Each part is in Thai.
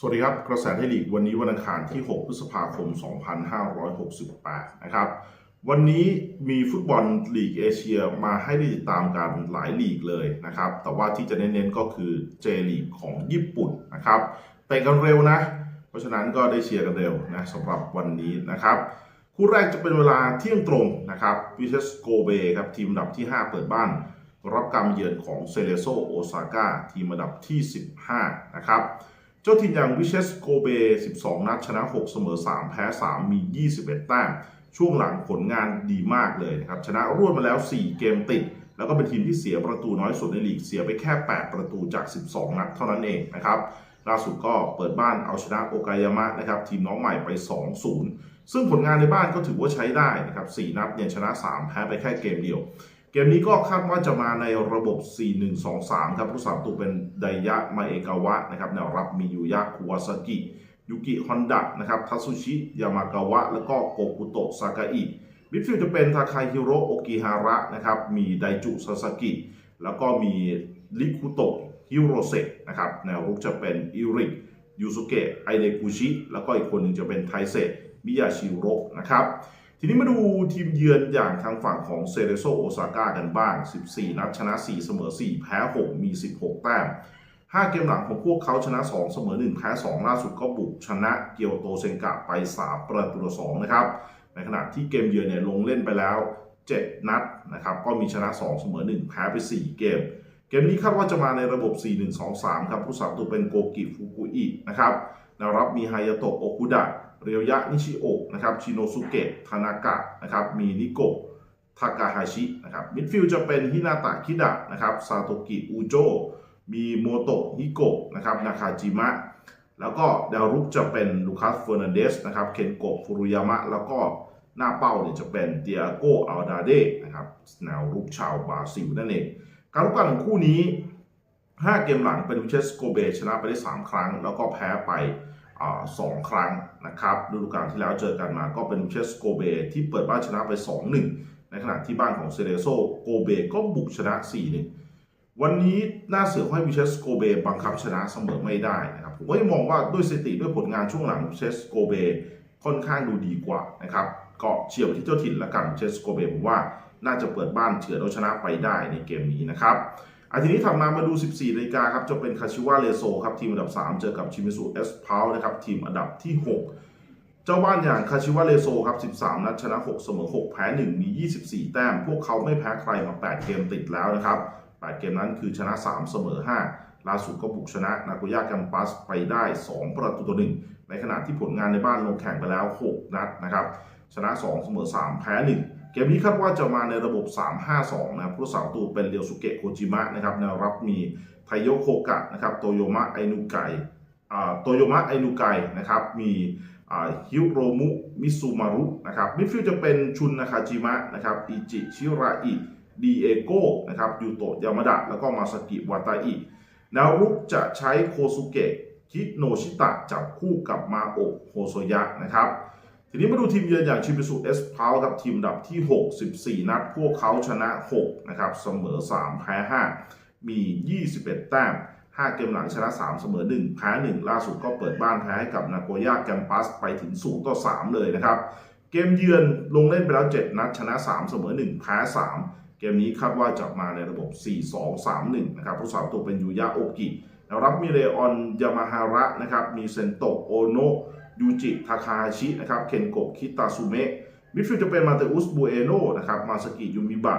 สวัสดีครับ กระแสไทยลีกวันนี้วันอังคารที่ 6 พฤษภาคม 2568 นะครับ วันนี้มีฟุตบอลลีกเอเชียมาให้ได้ติดตามกันหลายลีกเลยนะครับ แต่ว่าที่จะเน้นๆก็คือเจลีกของญี่ปุ่นนะครับเตะกันเร็วนะ เพราะฉะนั้นก็ได้เชียร์กันเร็วนะสำหรับวันนี้นะครับ คู่แรกจะเป็นเวลาเที่ยงตรงนะครับวิเชสโกเบครับทีมอันดับที่ 5 เปิดบ้าน รับการเยือนของเซเลโซโอซาก้าทีมอันดับที่ 15 นะครับ จ้าถิ่นอย่างวิเชสโกเบ 12 นัดชนะ 6 เสมอ 3 แพ้ 3 มี 21 แต้ม ช่วงหลังผลงานดีมากเลยนะครับ ชนะรวดมาแล้ว 4 เกมติด แล้วก็เป็นทีมที่เสียประตูน้อยสุดในลีก เสียไปแค่ 8 ประตูจาก 12 นัดเท่านั้นเองนะครับ ล่าสุดก็เปิดบ้านเอาชนะโอกายามะนะครับ ทีมน้องใหม่ไป 2-0 ซึ่งผลงานในบ้านก็ถือว่าใช้ได้นะครับ 4 นัดเนี่ยชนะ 3 แพ้ไปแค่เกมเดียว เกมนี้ก็คาดว่าจะมาในระบบ 4-1-2-3 ครับผู้สาประตูเป็นไดยะมาเอกาวะนะครับแนวรับมียูยะคุวาซากิยุกิฮอนดะนะครับทัตสุชิยามากาวะ แล้วก็โกกุโตะซากาอิมิดฟิลด์จะเป็นทาคาฮิโรโอกิฮาระนะครับมีไดจุซาสกิ แล้วก็มีริคุโตะฮิโรเซะนะครับแนวรุกจะเป็นอิริกยูสุเกะไอเดกุชิแล้วก็อีกคนหนึ่งจะเป็นไทเซะมิยาชิโรนะครับ ทีนี้มาดูทีมเยือนอย่างทางฝั่งของเซเรโซโอซาก้ากันบ้าง 14 นัดชนะ 4 เสมอ 4 แพ้ 6 มี 16 แต้ม 5 เกมหลังของพวกเขาชนะ 2 เสมอ 1 แพ้ 2 ล่าสุดก็บุกชนะเกียวโตเซนกะไป 3 ประตูต่อ2นะครับ ในขณะที่เกมเยือนเนี่ยลงเล่นไปแล้ว 7 นัดนะครับ ก็มีชนะ 2 เสมอ 1 แพ้ไป 4 เกม เกมนี้คาดว่าจะมาในระบบ 4-1-2-3 ครับ ผู้สาประตูเป็นโกกิฟุกุอินะครับแนวรับมีไฮยาโตะโอคุดะ เรียวยะนิชิโอะนะครับชิโนสุเกะทานากะนะครับมีนิโกะทากาฮาชินะครับมิดฟิลจะเป็นฮินาตะคิดะนะครับซาโตกิอูโจมีโมโตะฮิโกะนะครับนาคาจิมะแล้วก็ดาวรุกจะเป็นลูคัสเฟอร์นันเดสนะครับเคนโกะฟุรุยามะ แล้วก็หน้าเป้าเนี่ยจะเป็นเตียโกอัลดาเดนะครับแนวรุกชาวบราซิลนั่นเอง การรุกกันของคู่นี้ 5 เกมหลังเป็นวิเชสโกเบชนะไปได้ 3 ครั้ง แล้วก็แพ้ไป สองครั้งนะครับฤดูกาลที่แล้วเจอกันมาก็เป็นเชสโกเบที่เปิดบ้านชนะไป 2-1 ในขณะที่บ้านของเซเรโซโกเบก็บุกชนะ 4-1 วันนี้น่าเสือให้วิเชสโกเบบังคับชนะเสมอไม่ได้นะครับผมก็ยังมองว่าด้วยสถิติด้วยผลงานช่วงหลังเชสโกเบค่อนข้างดูดีกว่านะครับก็เฉียวที่เจ้าถิ่นละกันเชสโกเบผมว่าน่าจะเปิดบ้านเฉือนเอาชนะไปได้ในเกมนี้นะครับ อาทีนี้ถัดมามาดู 14นาฬิกาครับจะเป็นคาชิวาเลโซครับทีมอันดับ 3 เจอกับชิมิสุเอสพาวนะครับทีมอันดับที่ 6 เจ้าบ้านอย่างคาชิวาเลโซครับ13 นัดชนะ 6 เสมอ 6 แพ้ 1 มี 24 แต้ม พวกเขาไม่แพ้ใครมา 8 เกมติดแล้วนะครับ 8 เกมนั้นคือชนะ 3 เสมอ 5 ล่าสุดก็บุกชนะนาโกย่าแกมปัสไปได้ 2 ประตูต่อ1ในขณะที่ผลงานในบ้านลงแข่งไปแล้ว 6 นัดนะครับชนะ 2 เสมอ 3 แพ้ 1 เกมนี้คาดว่าจะมาในระบบ 3-5-2 นะครับผู้สาวตูเป็นเรียวสุเกะโคจิมะนะครับแนวรับมีไทโยโคกะนะครับโตโยมะไอนุไกโตโยมะไอนุไกนะครับมีฮิโรมุมิซูมารุนะครับมิดฟิลด์จะเป็นชุนนาคาจิมะนะครับอิจิชิราอิดีเอโกนะครับยูโตะยามาดะแล้วก็มาสกิวาตาอิแนวรุกจะใช้โคสุเกะคิโนชิตะจับคู่กับมาโอะโฮโซยะนะครับ ทีนี้มาดูทีมเยือนอย่างชิมิสุเอสพาวครับทีมดับที่ 64 นัด พวกเขาชนะ 6 นะครับ เสมอ 3 แพ้ 5 มี 21 แต้ม 5 เกมหลังชนะ 3 เสมอ 1 แพ้ 1 ล่าสุดก็เปิดบ้านแพ้ให้กับนาโกย่าแกมปัสไปถึง 0 ต่อ 3 เลยนะครับ เกมเยือนลงเล่นไปแล้ว 7 นัด ชนะ 3 เสมอ 1 แพ้ 3 เกมนี้คาดว่าจะมาในระบบ 4-2-3-1 นะครับผู้สาวตัวเป็นยูยะโอกิแล้วรับมีเรออนยามาฮาระนะครับ มีเซนโตโอโนะ ยูจิทาคาชินะครับเคนโกะคิตาซุเมะมิดฟิลด์จะเป็นมาเตอุสบูเอโนนะครับมาสกิยูมิบะ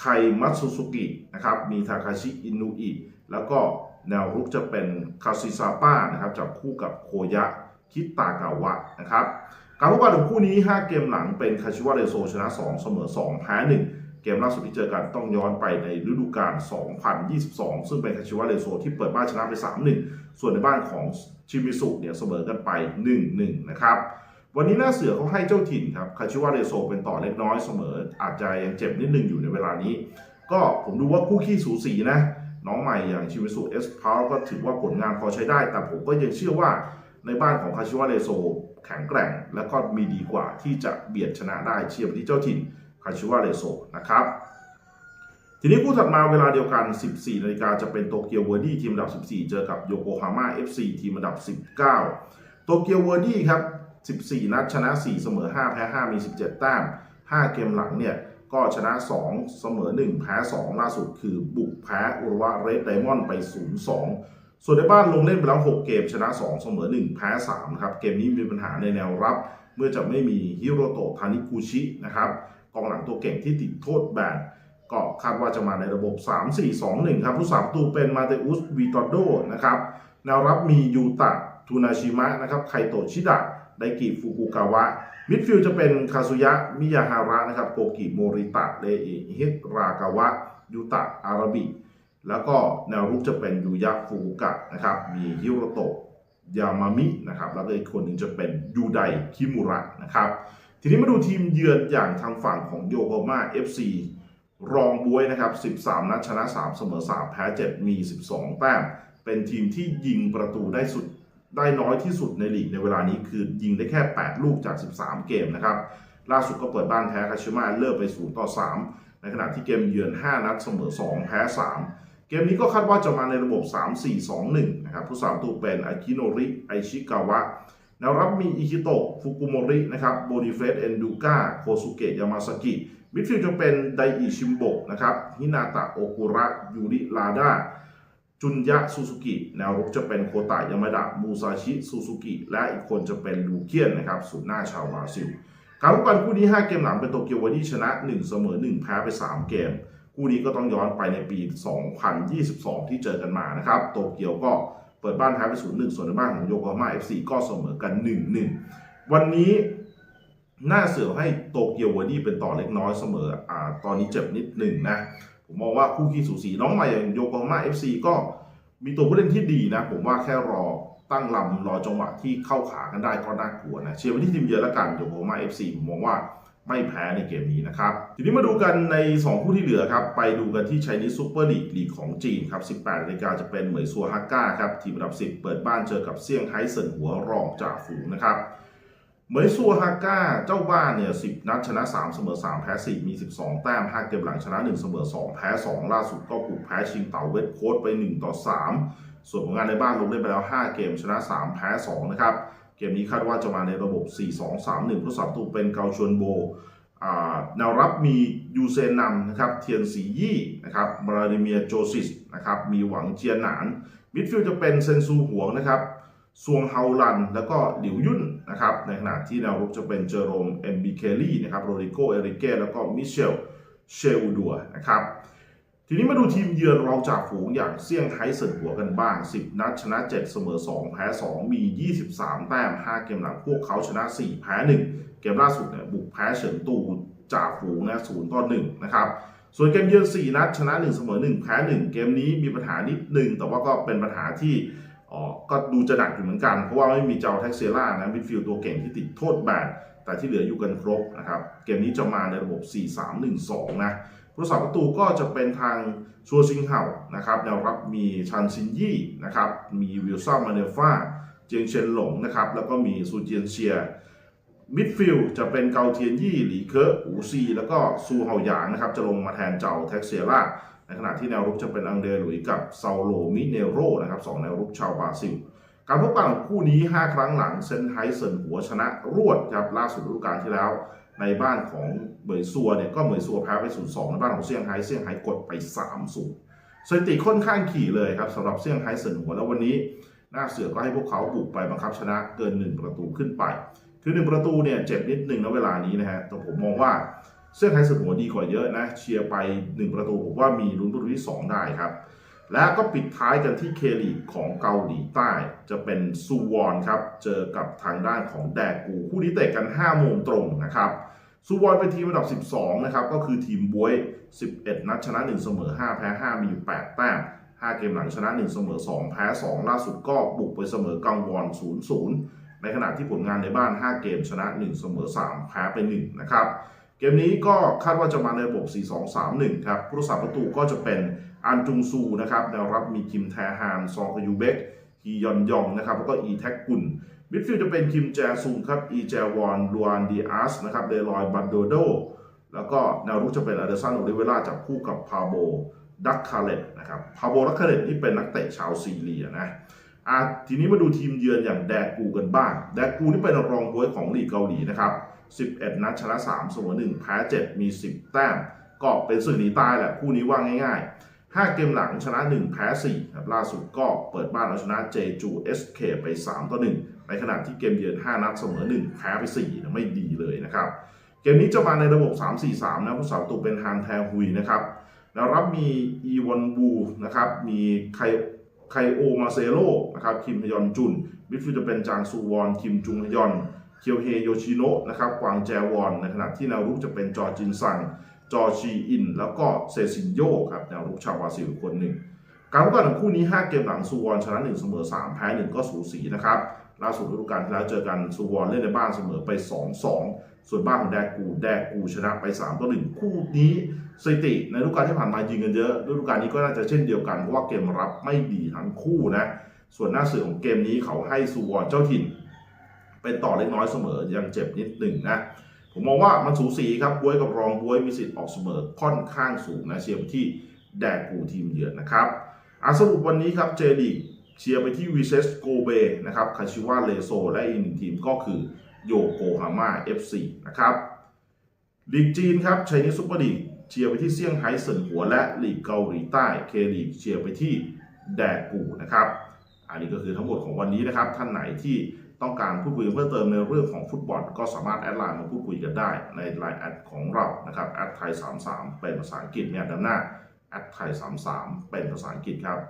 ไคมัตสุสุกินะครับมีทาคาชิอินุอิแล้วก็แนวรุกจะเป็นคาซิซาป้านะครับจับคู่กับโคยะคิตากาวะนะครับการพบกันของคู่นี้ 5 เกมหลังเป็นคาชิวาเรโซชนะ 2 เสมอ 2 แพ้ 1 กมล่าสุดที่เจอกันต้องย้อนไปในฤดูกาล 2022 ซึ่งเป็นคาชิวาเรโซที่เปิดบ้านชนะไป 3-1 ส่วนในบ้านของชิมิสุเนี่ยเสมอกันไป 1-1 นะครับ วันนี้หน้าเสือเขาให้เจ้าถิ่นครับคาชิวาเรโซเป็นต่อเล็กน้อยเสมอ อาจจะยังเจ็บนิดนึงอยู่ในเวลานี้ ก็ผมดูว่าคู่ขี้สูสีนะ น้องใหม่อย่างชิมิสุเอสพาวก็ถือว่าผลงานพอใช้ได้ แต่ผมก็ยังเชื่อว่าในบ้านของคาชิวาเรโซแข็งแกร่ง และก็มีดีกว่าที่จะเบียดชนะได้เชียร์ไปที่เจ้าถิ่น คาชิวาเรโซนะครับ ทีนี้คู่ถัดมาเวลาเดียวกัน 14นาฬิกาจะเป็นโตเกียวเวอร์ดี้ทีมอันดับ 14 เจอกับโยโกฮาม่า FC ทีมอันดับ 19 โตเกียวเวอร์ดี้ครับ 14 นัดชนะ 4 เสมอ 5 แพ้ 5 มี 17 แต้ม 5 เกมหลังเนี่ยก็ชนะ 2 เสมอ 1 แพ้ 2 ล่าสุดคือบุกแพ้อุรวะเรดไดมอนด์ไป 0-2 ส่วนในบ้านลงเล่นไปแล้ว 6 เกมชนะ 2 เสมอ 1 แพ้3ครับ เกมนี้มีปัญหาในแนวรับ เมื่อจะไม่มีฮิโรโตะทานิกุชินะครับ องหลังตัวเก่งที่ติดโทษแบนก็คาดว่าจะมาในระบบ 3-4-2-1 ครับ ผู้สามประตูเป็นมาเตอุสวีตอโดนะครับแนวรับมียูตะทูนาชิมะนะครับไคโตชิดะไดกิฟุกุกาวะ มิดฟิลจะเป็นคาซุยะ มิยาฮาระนะครับโกกิโมริตะเลอิฮิรากาวะ ยูตะอาราบิ แล้วก็แนวรุกจะเป็นยูยะฟุกุกะนะครับมีฮิโรโตะยามามินะครับแล้วก็อีกคนหนึ่งจะเป็นยูไดคิมุระนะครับ ทีนี้มาดูทีมเยือนอย่างทางฝั่งของโยโกฮาม่า FC รองบวยนะครับ 13 นัดชนะ 3 เสมอ 3 แพ้ 7 มี 12 แต้ม เป็นทีมที่ยิงประตูได้สุดได้น้อยที่สุดในลีกในเวลานี้คือยิงได้แค่ 8 ลูกจาก 13 เกมนะครับ ล่าสุดก็เปิดบ้านแพ้คาชิมาเลิกไป 0 ต่อ 3 ในขณะที่เกมเยือน 5 นัดเสมอ 2 แพ้ 3 เกมนี้ก็คาดว่าจะมาในระบบ 3-4-2-1 นะครับ ผู้สามตัวเป็นอากิโนริไอชิกาวะ แนวรับมีอิคิโตะฟุกุโมรินะครับโบนิเฟสเอนดูกาโคสุเกะยามาสกิมิดฟิลด์จะเป็นไดอิชิมโบะนะครับฮินาตะโอคุระยูริลาดาจุนยะซูซูกิแนวรุกจะเป็นโคตะยามาดะมูซาชิซูซูกิและอีกคนจะเป็นลูเคียนนะครับศูนย์หน้าชาวบราซิลการพบกันคู่นี้ 5 เกมหลังเป็นโตเกียววาดี้ชนะ 1 เสมอ 1 แพ้ไป 3 เกม คู่นี้ก็ต้องย้อนไปในปี 2022 ที่เจอกันมานะครับโตเกียวก็ เปิดบ้านแพ้ไป0-1ส่วนในบ้านของโยโกฮาม่า FC ก็เสมอกัน1-1วันนี้น่าเสือให้โตเกียววาดี้เป็นต่อเล็กน้อยเสมออ่าตอนนี้เจ็บนิดหนึ่งนะ ผมมองว่าคู่ขี้สูสีน้องใหม่อย่างโยโกฮาม่า FC ก็มีตัวผู้เล่นที่ดีนะ ผมว่าแค่รอตั้งลำรอจังหวะที่เข้าขากันได้ก็น่ากลัวนะ เชียร์ไปที่ทีมเยือนละกันโยโกฮาม่า FC ผมมองว่า ไม่แพ้ในเกมนี้นะครับ ทีนี้มาดูกันใน 2 คู่ที่เหลือครับ ไปดูกันที่ไชนีซูเปอร์ลีกลีกของจีนครับ 18นาฬิกาจะเป็นเหมยซัวฮักก้าครับ ทีมอันดับ 10 เปิดบ้านเจอกับเซี่ยงไฮ้เซินหัวรองจ่าฝูงนะครับเหมยซัวฮาก้าเจ้าบ้านเนี่ย 10 นัดชนะ 3 เสมอ 3 แพ้ 4 มี 12 แต้ม5เกมหลังชนะ 1 เสมอ 2 แพ้ 2 ล่าสุดก็ปลุกแพ้ชิงเต่าเวทโค้ดไป 1 ต่อ 3 ส่วนผลงานในบ้านลงเล่นไปแล้ว 5 เกมชนะ 3 แพ้ 2 นะครับ เกมนี้คาดว่าจะมาในระบบ 4-2-3-1ผู้สับตูเป็นเกาชวนโบแนวรับมียูเซนนำนะครับ เทียนสียี่นะครับบราดิเมียโจซิสนะครับ มีหวังเจียนหนาน มิดฟิลด์จะเป็นเซนซูหวงนะครับซวงเฮาลัน แล้วก็หลิวยุ่นนะครับ ในขณะที่แนวรุกจะเป็นเจอโรมเอ็มบีเคลลี่นะครับ โรดิโก เอริเก้ แล้วก็มิเชล เชลดัวนะครับ ทีนี้มาดูทีมเยือนรองจากฝูงอย่างเซี่ยงไฮ้เซินหัวกันบ้าง 10 นัดชนะ 7 เสมอ 2 แพ้ 2 มี 23 แต้ม 5 เกมหลังพวกเขาชนะ 4 แพ้ 1 เกมล่าสุดเนี่ยบุกแพ้เฉินตูจากฝูงนะ0ต่อ1นะครับ ส่วนเกมเยือน 4 นัดชนะ 1 เสมอ 1 แพ้ 1 เกมนี้มีปัญหานิดนึง แต่ว่าก็เป็นปัญหาที่อ๋อก็ดูจะหนักอยู่เหมือนกัน เพราะว่าไม่มีเจ้าแท็กเซล่านะมิดฟิลด์ตัวเก่งที่ติดโทษแบนแต่ที่เหลืออยู่กันครบนะครับ เกมนี้จะมาในระบบ 4-3-1-2 นะ ผู้สาประตูก็จะเป็นทางชัวซิงเห่านะครับแนวรับมีชันซินยี่นะครับมีวิลซ่ามาเนฟ้าเจียงเชนหลงนะครับแล้วก็มีซูเจียนเชียมิดฟิลด์จะเป็นเกาเทียนยี่หลีเคอะอูซี แล้วก็ซูเฮาหยางนะครับจะลงมาแทนเจ้าแท็กเซียร่าในขณะที่แนวรุกจะเป็นอังเดรหลุยกับเซาโลมิเนโรนะครับสองแนวรุกชาวบราซิล การพบกันของคู่นี้ 5 ครั้งหลังเซนไฮเซินหัวชนะรวดครับล่าสุดฤดูกาลที่แล้ว ในบ้านของเหมยซัวเนี่ยก็เหมยซัวแพ้ไป 0-2 ในบ้านของเซี่ยงไฮ้เซี่ยงไฮ้กดไป 3-0สถิติค่อนข้างขี่เลยครับสำหรับเซี่ยงไฮ้เซินหัวแล้ววันนี้หน้าเสือก็ให้พวกเขาบุกไปบังคับชนะเกิน 1 ประตูขึ้นไป คือหนึ่งประตูเนี่ยเจ็บนิดนึงนะเวลานี้นะฮะแต่ผมมองว่าเสื้อไทยสึกหัวดีกว่าเยอะนะเชียร์ไป 1 ประตูผมว่ามีลุ้นประตูที่ 2 ได้ครับและก็ปิดท้ายกันที่เคลีกของเกาหลีใต้ จะเป็นซูวอนครับ เจอกับทางด้านของแดกู คู่นี้เตะกัน 5 โมงตรงนะครับ ซูวอนเป็นทีมอันดับ 12 นะครับ ก็คือทีมบวย 11 นัดชนะ 1 เสมอ 5 แพ้ 5 มีอยู่ 8 แต้ม 5 เกมหลังชนะ 1 เสมอ 2 แพ้ 2 ล่าสุดก็บุกไปเสมอกังวอน 0-0 ในขณะที่ผลงานในบ้าน 5 เกมชนะ 1 เสมอ 3 แพ้ไป 1 นะครับ เกมนี้ก็คาดว่าจะมาในระบบ 4-2-3-1 ครับ ผู้รักษาประตูก็จะเป็นอันจุงซูนะครับแนวรับมีคิมแทฮาน ซองกยูเบกฮียอนยองนะครับ แล้วก็อีแท็กกุน มิดฟิลด์จะเป็นคิมแจซุงครับอีแจวอนลูอันดีอาสนะครับเดลอยบันโดโดแล้วแล้วก็แนวรุกจะเป็นอเดอร์สันโอลิเวล่าจับคู่กับพาโบดักคาเลตนะครับพาโบดักคาเลตนี่เป็นนักเตะชาวซีเรียนะอะทีนี้มาดูทีมเยือนอย่างแดกูกันบ้าง แดกูนี่เป็นรองบวยของลีกเกาหลีนะครับ 11 นัดชนะ 3 เสมอ1แพ้ 7 มี 10 แต้ม ก็เป็นศึกหนีตายแหละคู่นี้ว่าง่ายๆ 5 เกมหลังชนะ 1 แพ้4ครับล่าสุดก็เปิดบ้านเอาชนะเจจูเอสเคไป 3 ต่อ 1 ในขณะที่เกมเยือน 5 นัดเสมอ 1 แพ้ไป4นะไม่ดีเลยนะครับ เกมนี้จะมาในระบบ 3-4-3 นะผู้สาวตัวเป็นฮานแทฮุยนะครับแล้วรับมีอีวอนบูนะครับ มีไคไคโอมาเซโลนะครับ คิมฮยอนจุนมิดฟิลด์จะเป็นจางซูวอน คิมจุงฮยอน เคียวเฮโยชิโนะนะครับกวางแจวอน ในขณะที่แนวรุกจะเป็นจอจินซัง จอชีอิน แล้วก็เซซินโยครับ แนวรุกชาวบราซิลคนหนึ่งการพบกันของคู่นี้ 5 เกมหลังซูวอนชนะ 1 เสมอ 3 แพ้ 1 ก็สูสีนะครับ ล่าสุดฤดูกาลที่แล้วเจอกันซูวอนเล่นในบ้านเสมอไป 2-2 ส่วนบ้านของแดกูแดกูชนะไป3ต่อ1คู่นี้สถิติในฤดูกาลที่ผ่านมายิงกันเยอะฤดูกาลนี้ก็น่าจะเช่นเดียวกันเพราะว่าเกมรับไม่ดีทั้งคู่นะส่วนหน้าเสือของเกมนี้เขาให้ซูวอนเจ้าถิ่น เป็นต่อเล็กน้อยเสมอยังเจ็บนิดหนึ่งนะผมมองว่ามันสูสีครับบวยกับรองบวยมีสิทธิ์ออกเสมอค่อนข้างสูงนะเชียร์ไปที่แดกูทีมเยือนนะครับอาสรุปวันนี้ครับเจลีก เชียร์ไปที่วีเซสโกเบนะครับคาชิวาเลโซและอีกหนึ่งทีมก็คือโยโกฮาม่า FC นะครับลีกจีนครับไชนีซุปเปอร์ลีกเชียร์ไปที่เซี่ยงไฮ้เซินหัวและลีกเกาหลีใต้เคลีกเชียร์ไปที่แดกูนะครับอันนี้ก็คือทั้งหมดของวันนี้นะครับ ท่านไหนที่ต้องการพูดคุยเพิ่มเติมในเรื่องของฟุตบอล ก็สามารถแอดไลน์มาพูดคุยกันได้ในไลน์แอดของเรานะครับแอดไทย33เป็นภาษาอังกฤษเนี่ยด้านหน้าแอดไทย33เป็นภาษาอังกฤษครับ